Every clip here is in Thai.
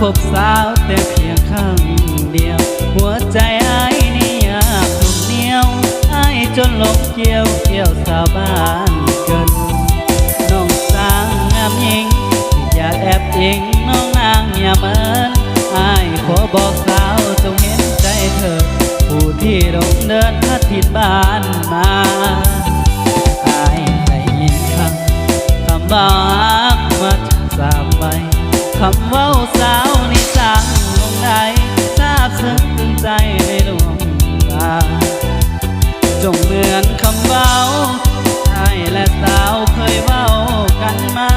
พบสาวแต่เพียงครั้งเดียว หัวใจไอ้นี่อยากถูกเหนียวไอ้จนลงเกี่ยวเกี่ยวสาวบ้านเกินน้องสาวงามยิงอยากแอบยิงน้องนางอย่าเมินไอ้ขอบอกสาวจงเห็นใจเธอ ผู้ที่ลงเดินพัดผิดบ้านมาไอ้ใด้ยินคำคำว่ามาจากสามใบคำว่าสาว งเหมือนคำเว้าชายและสาวเคยเว้ากันมา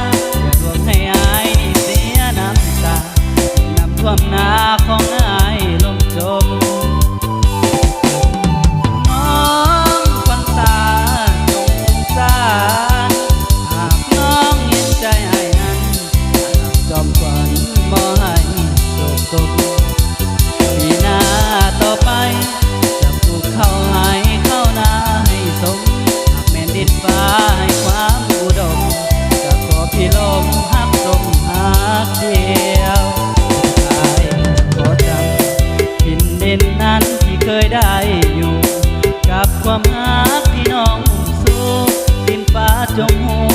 จง